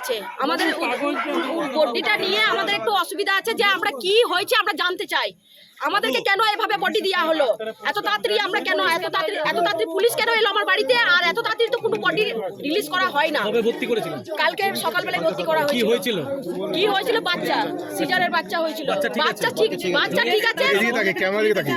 আছে। আমাদের বডিটা নিয়ে আমাদের একটু অসুবিধা আছে যে আমরা কি হয়েছে আমরা জানতে চাই। আমাদেরকে কেন এভাবে বডি দেওয়া হলো? এত তাড়াতাড়ি আমরা কেন এত তাড়াতাড়ি এত তাড়াতাড়ি পুলিশ কেন এলো আমার বাড়িতে? আর এত তাড়াতাড়ি তো কোনো বডি রিলিজ করা হয় না। কবে ভর্তি করেছিলেন? কালকে সকালবেলায় ভর্তি করা হয়েছিল কি হয়েছিল। কি হয়েছিল? বাচ্চা। সিজারের বাচ্চা হয়েছিল। বাচ্চা ঠিক আছে? বাচ্চা ঠিক আছে? এদিকে তাকে ক্যামেরা দিকে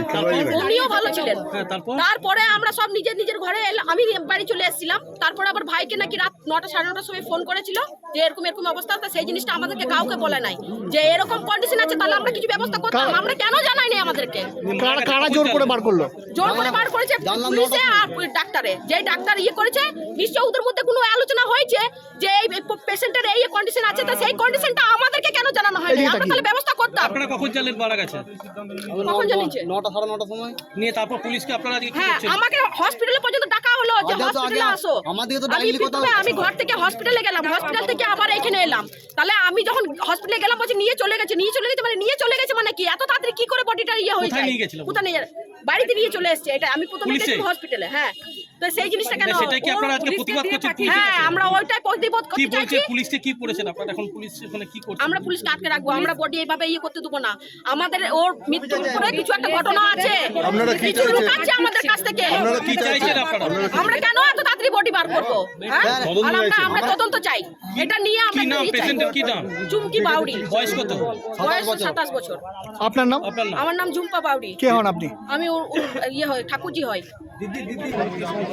উনিও ভালো ছিলেন। হ্যাঁ তারপর? তারপরে আমরা সব নিজের নিজের ঘরে এলাম আমি বাড়ি চলে এসেছিলাম। তারপরে আবার ভাইকে নাকি রাত নটা সাড়ে নটার সময় ফোন করেছিল। যে এরকম এরকম অবস্থা তা সেই জিনিসটা আমাদেরকে কাউকে বলে নাই। যে এরকম কন্ডিশন আছে তাহলে আমরা কিছু ব্যবস্থা করতাম। আমরা কেন জানাইনি আমাদেরকে? কারা কারা জোর করে বার করল? জোর করে বার করেছে পুলিশে আর ডাক্তারে। যে ডাক্তার ইয়ে করেছে নিশ্চয় ওদের মধ্যে কোনো আলোচনা হয়েছে যে এই পেশেন্টের এই কন্ডিশন আছে তা সেই কন্ডিশনটা আমাদেরকে কেন জানানো হয়নি? এদিকে আমরা তাকিয়ে। তাহলে ব্যবস্থা করতাম। আপনারা কখন জানলেন মারা গেছে? কখন জানিয়েছে নটা সাড়ে নটার সময়। নিয়ে তারপর পুলিশকে আপনারা আজকে কি হ্যাঁ করছেন? আমাকে হসপিটালে পর্যন্ত ডাকা আগে হসপিটালে আসো আমি প্রথমে আমি ঘর থেকে হসপিটালে গেলাম। হসপিটাল থেকে আবার এখানে এলাম। তাহলে আমি যখন হসপিটালে গেলাম বলছি নিয়ে চলে গেছে। নিয়ে চলে গেছে মানে নিয়ে চলে গেছে মানে কি? এত তাড়াতাড়ি কি করে বডিটা ইয়ে হয়ে কোথায় যায়? নিয়ে গেছিল? কোথায় নিয়ে বাড়িতে নিয়ে চলে এসেছে। এটা আমি প্রথমে গেছি হসপিটালে হ্যাঁ। তো সেই জিনিসটা কেন না, সেটাই কি আপনারা আজকে প্রতিবাদ করছেন? হ্যাঁ আমরা ওইটাই প্রতিবাদ কি বলছে? চাইছি। পুলিশকে কি করেছেন আপনারা? এখন পুলিশ ওখানে কি করছে? আমরা পুলিশকে আটকে রাখব আমরা বডি এইভাবে ইয়ে করতে দেবো না। আমাদের ওর মৃত্যুর পরে কিছু একটা ঘটনা আছে। আপনারা কি কিছু চাইছেন? আমাদের কাছ থেকে। আপনারা কি চাইছেন? আপনারা আমরা কেন এত তাড়াতাড়ি বডি বার করব? হ্যাঁ? আর আমরা চাইছেন? আমরা তদন্ত চাই। এটা নিয়ে আমরা কি নাম? কি পেশেন্টের কি নাম? চুমকি বাউরি বয়স কত? বয়স সাতাশ বছর। আপনার নাম? আমার নাম ঝুম্পা বাউরি কে হন আপনি? আমি ইয়ে হয় ঠাকুরজি হয়। না না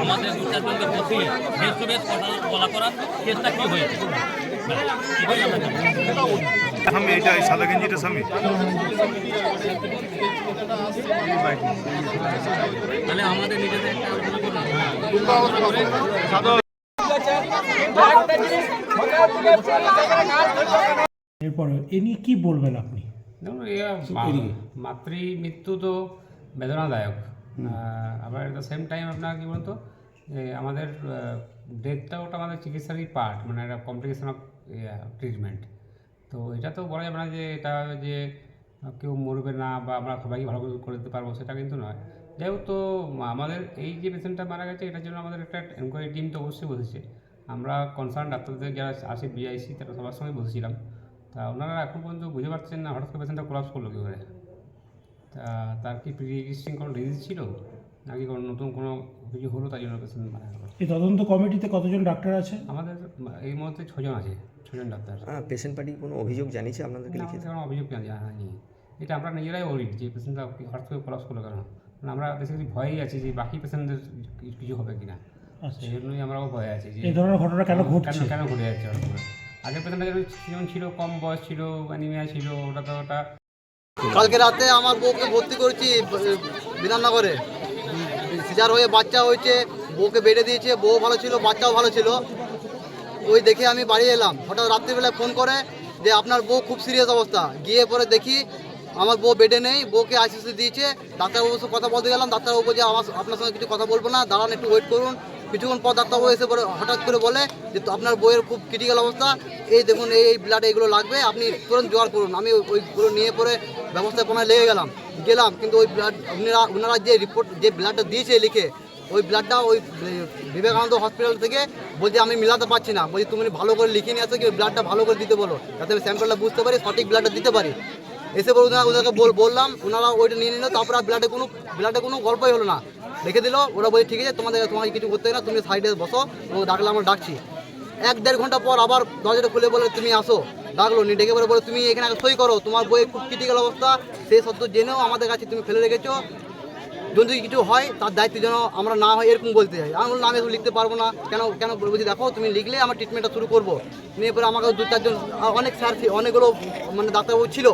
আমাদের দু চারজনকে বসিয়ে টু বলা করার চেষ্টা কী হয়েছে স্বামী এটা এই সাদা গেঞ্জিটা স্বামী? তাহলে আমাদের নিজেদের একটা এরপর এ নিয়ে কি বলবেন আপনি? দেখুন মাতৃ মৃত্যু তো বেদনাদায়ক। আবার এট দ্য সেম টাইম আপনার কী বলতো যে আমাদের ডেথটা ওটা আমাদের চিকিৎসারই পার্ট মানে একটা কমপ্লিকেশন অফ ট্রিটমেন্ট তো এটা তো বলা যাবে না যে এটা যে কেউ মরবে না বা আমরা সবাইকে ভালো করে দিতে পারব, সেটা কিন্তু নয়। যাই হোক, তো আমাদের এই যে পেশেন্টটা মারা গেছে, এটার জন্য আমাদের একটা এনকোয়ারি টিম তো অবশ্যই বসেছে। আমরা কনসার্ন ডাক্তারদের যারা আছে বিআইসি তারা সবার সঙ্গে বসেছিলাম। তা ওনারা এখন পর্যন্ত বুঝে পারছেন না, হঠাৎ করে পেশেন্টটা কোলাপস করল কী করে তা তার কি প্রি এক্সিস্টিং কোনো ডিজিজ ছিল? নাকি কোনো নতুন কোনো কিছু হলো তাই জন্য পেশেন্ট মারা গেল এই তদন্ত কমিটিতে কতজন ডাক্তার আছে? আমাদের এই মুহূর্তে ছজন আছে ছজন ডাক্তার। পেশেন্ট পার্টি কোনো অভিযোগ জানিয়েছে আপনাদেরকে লিখে কোনো অভিযোগ জানায়নি এটা আমরা নিজেরাই অরিট যে পেশেন্টটা হঠাৎ করে কোলাপস করল কেন? মানে আমরা বেসিক্যালি ভয়েই আছি যে বাকি পেশেন্টদের কিছু হবে কিনা। আচ্ছা। সেই জন্যই আমরাও ভয়ে আছি যে এই ধরনের ঘটনা কেন কেন ঘটছে? কেন ঘটে যাচ্ছে হঠাৎ করে? আগের পেশেন্টটা যেমন ছিল কম বয়স ছিল অ্যানিমিয়া ছিল ওটা তো ওটা। কালকে রাতে আমার বউকে ভর্তি করেছি বিধাননগরে। সিজার হয়ে বাচ্চা হয়েছে, বউকে বেডে দিয়েছে, বউ ভালো ছিল, বাচ্চাও ভালো ছিল। ওই দেখে আমি বাড়ি এলাম। হঠাৎ রাত্রিবেলায় ফোন করে যে আপনার বউ খুব সিরিয়াস অবস্থা। গিয়ে পরে দেখি আমার বউ বেডে নেই, বউকে আইসিসি দিয়েছে। ডাক্তারবাবুর সাথে কথা বলতে গেলাম ডাক্তারবাবু যে আমার আপনার সঙ্গে কিছু কথা বলব না, দাঁড়ান একটু ওয়েট করুন। কিছুক্ষণ পর ডাক্তারবাবু এসে পরে হঠাৎ করে বলে যে আপনার বইয়ের খুব ক্রিটিক্যাল অবস্থা। এই দেখুন, এই এই ব্লাড এইগুলো লাগবে, আপনি তুরন্ত জোগাড় করুন। আমি ওইগুলো নিয়ে পরে ব্যবস্থাপনায় লেগে গেলাম। গেলাম, কিন্তু ওই ব্লাড ওনারা ওনারা যে রিপোর্ট যে ব্লাডটা দিয়েছে লিখে, ওই ব্লাডটা ওই বিবেকানন্দ হসপিটাল থেকে বলছে আমি মিলাতে পারছি না। বলছি, তুমি ভালো করে লিখে নিয়ে আসো কি ওই ব্লাডটা ভালো করে দিতে বলো? যাতে আমি স্যাম্পলটা বুঝতে পারি, সঠিক ব্লাডটা দিতে পারি। এসে বলে ওনারা বল- বললাম, ওনারা ওইটা নিয়ে নিল, তারপর আর ব্লাডে কোনো ব্লাডে কোনো গল্পই হলো না। রেখে দিল, ওরা বলছে, ঠিক আছে, তোমাদের, তোমাকে কিছু করতে না, তুমি সাইডে বসো, ও ডাকলে আমরা ডাকছি। এক দেড় ঘণ্টা পর আবার দরজাটা খুলে বলে, তুমি আসো। ডাকলো নি ডেকে পরে বলে, তুমি এখানে সই করো। তোমার বইয়ের খুব ক্রিটিক্যাল অবস্থা। সেই সত্য জেনেও আমাদের কাছে তুমি ফেলে রেখেছো। যদি কিছু হয়, তার দায়িত্ব যেন আমরা না হয়, এরকম বলতে চাই আমি বললাম আমি লিখতে পারব না। কেন কেন বলছি, দেখো, তুমি লিখলে আমার ট্রিটমেন্টটা শুরু করব। নিয়ে পরে আমাকে দু, চারজন অনেক স্যার অনেকগুলো মানে ডাক্তারবাবু ছিল।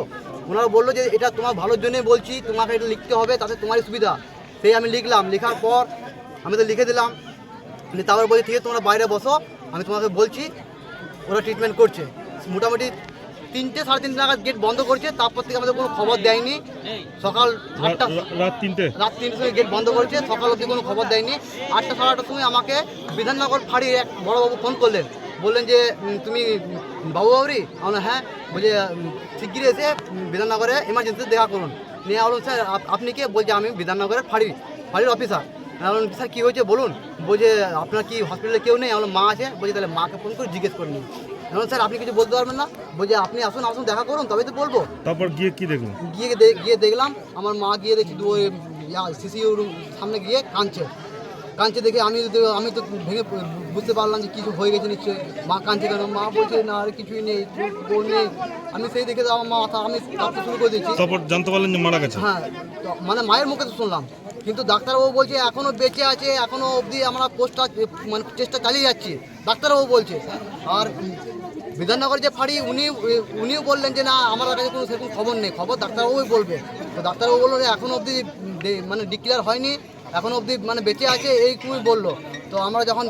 ওনারা বলল যে, এটা তোমার ভালোর জন্যই বলছি, তোমাকে এটা লিখতে হবে, তাতে তোমারই সুবিধা। সেই আমি লিখলাম। লেখার পর আমি তো লিখে দিলাম। তারপর বলছি, ঠিক আছে, তোমরা বাইরে বসো। আমি তোমাকে বলছি ওরা ট্রিটমেন্ট করছে। মোটামুটি তিনটে সাড়ে তিনটে নাগাদ গেট বন্ধ করছে তারপর থেকে আমাদের কোনো খবর দেয়নি। সকাল আটটা রাত তিনটে। রাত তিনটের সময় গেট বন্ধ করেছে সকাল অবধি কোনো খবর দেয়নি। আটটা সাড়ে আটটার সময় আমাকে বিধাননগর ফাঁড়ির এক বড়বাবু ফোন করলেন। বললেন যে তুমি বাবু বাবরি আমরা হ্যাঁ। বলছে শিগগিরই এসে বিধাননগরে এমার্জেন্সিতে দেখা করুন। নিয়ে বলুন স্যার আপনি কে? বলছে আমি বিধাননগরের ফাঁড়ি ফাঁড়ির অফিসার বললাম স্যার কী হয়েছে বলুন? বলছে আপনার কি হসপিটালে কেউ নেই? আমার মা আছে বলছে তাহলে মাকে ফোন করে জিজ্ঞেস করে নিন। বললাম, স্যার আপনি কিছু বলতে পারবেন না? বলছে আপনি আসুন আসুন দেখা করুন তবে তো বলব। তারপর গিয়ে কি দেখুন গিয়ে গিয়ে দেখলাম আমার মা গিয়ে দেখছি দু সিসি রুম সামনে গিয়ে কাঁদছে। কাঁদছে দেখে আমি আমি তো ভেঙে বুঝতে পারলাম যে কিছু হয়ে গেছে নিশ্চয়ই। মা কাঁদছে কেন? মা বলছে না আর কিছুই নেই বোন নেই। আমি সেই দেখে আমার মা আমি কাঁদতে শুরু করে দিয়েছি তারপর জানতে পারলেন যে মারা গেছে। হ্যাঁ মানে মায়ের মুখে তো শুনলাম। কিন্তু ডাক্তারবাবু বলছে এখনও বেঁচে আছে এখনও অবধি আমরা পোস্টটা মানে চেষ্টা চালিয়ে যাচ্ছি। ডাক্তারবাবু বলছে। আর বিধাননগর যে ফাড়ি, উনি, উনিও বললেন যে না, আমার কাছে কোনো সেরকম খবর নেই। খবর ডাক্তারবাবুই বলবে। তো ডাক্তারবাবু বলল যে, এখনও অবধি মানে ডিক্লেয়ার হয়নি এখনও অবধি মানে বেঁচে আছে এইটুকুই বলল। তো আমরা যখন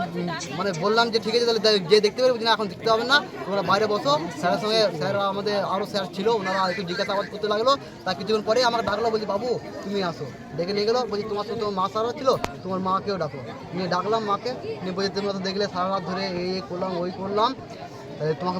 মানে বললাম যে ঠিক আছে, তাহলে যে দেখতে পারব না এখন দেখতে হবে না। তোমরা বাইরে বসো। স্যারের সঙ্গে, স্যার আমাদের আরও স্যার ছিল, ওনারা একটু জিজ্ঞাসাবাদ করতে লাগল। তা কিছুক্ষণ পরে আমার ডাকলো, বলছি, বাবু, তুমি আসো। ডেকে নিয়ে গেলো, বলছি, তোমার সাথে মা স্যারও ছিল, তোমার মাকেও ডাকো। নিয়ে ডাকলাম মাকে, নিয়ে বলছি, তোমরা তো দেখলে সারা রাত ধরে এই করলাম, ওই করলাম। তোমাকে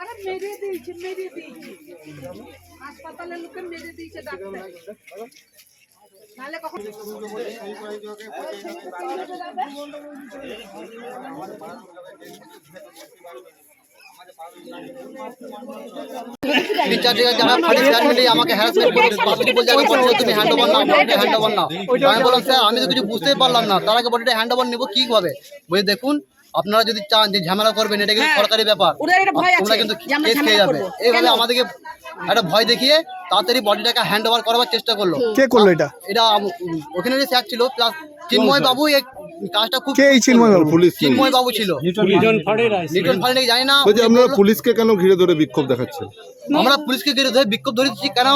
আরে মেরে দিয়েছে মেরে দিয়েছে। হাসপাতালের লোকে মেরে দিয়েছে ডাক্তার। স্যার করে বলছে তুমি hand over now hand over now আমি স্যার, আমি তো কিছু বুঝতেই পারলাম না। তার আগে বডিটা হ্যান্ড ওভার নেব কীভাবে বলে দেখুন আপনারা যদি চান যে ঝামেলা করবেন এটা কিন্তু সরকারি ব্যাপার। তোমরা কিন্তু কেস খেয়ে যাবে। এইভাবে আমাদেরকে একটা ভয় দেখিয়ে তাড়াতাড়ি বডিটাকে হ্যান্ড ওভার করার চেষ্টা করল। কে করল এটা? এটা ওখানে যে স্যার ছিল প্লাস চিন্ময় বাবু এই কাজটা খুব কে চিন্ময় বাবু? পুলিশ চিন্ময় বাবু ছিল। লিটন ফাড়ি নাকি জানি না। বলছি আপনারা পুলিশকে কেন ঘিরে ধরে বিক্ষোভ দেখাচ্ছেন আমরা পুলিশকে ঘিরে ধরে বিক্ষোভ ধরেছি কেন?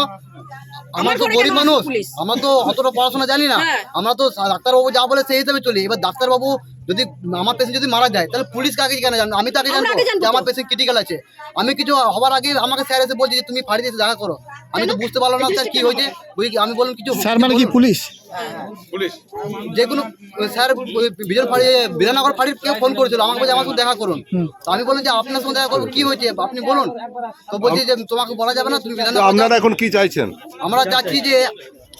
আমরা তো গরিব মানুষ। আমরা তো অতটা পড়াশোনা জানি না। হ্যাঁ। আমরা তো ডাক্তারবাবু যা বলে সেই হিসাবে চলি। এবার ডাক্তারবাবু যদি আমার পেশেন্ট যদি মারা যায় তাহলে পুলিশ কাকে কেন জানব? আমি তো আগে জানব যে আমার পেশেন্ট ক্রিটিক্যাল আছে। আমি কিছু হবার আগে আমাকে স্যার এসে বলছে যে তুমি ফাড়িতে এসে দেখা করো। আমি তো বুঝতে পারলাম না স্যার কি হয়েছে? বুঝি কি- আমি বললাম কিছু স্যার মানে কি বলুন। পুলিশ? যে কোনো স্যার বিজন ফাঁড়ি বিধাননগর ফাঁড়ির কেউ ফোন করেছিল। আমাকে বলছে আমার সঙ্গে দেখা করুন। তো আমি বললাম যে আপনার সঙ্গে দেখা করব? কি হয়েছে? আপনি বলুন। তো বলছি যে তোমাকে বলা যাবে না তুমি বিধাননগর আপনারা এখন কি চাইছেন? আমরা চাচ্ছি যে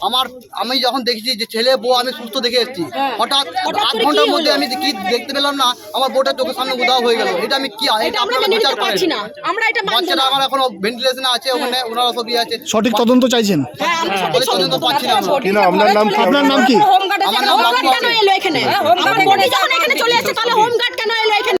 আমার আমি যখন দেখেছি যে ছেলে বউ আমি সুস্থ দেখে এসেছি। হঠাৎ হঠাৎ আধ ঘণ্টার মধ্যে আমি কি দেখতে পেলাম না আমার বউটা চোখের সামনে উদাও হয়ে গেল। এটা আমি কি এটা আপনারা বিচার করেন। বাচ্চাটা না। আমার এখন ভেন্টিলেশনে আছে ওখানে ওনারা সবই আছে। সঠিক তদন্ত চাইছেন? হ্যাঁ সঠিক তদন্ত পাচ্ছি না আমরা। আপনার নাম আপনার নাম কি? আমার নাম এখানে? আমার বডি চলে এসেছে তাহলে হোমগার্ড কেন এলো এখানে?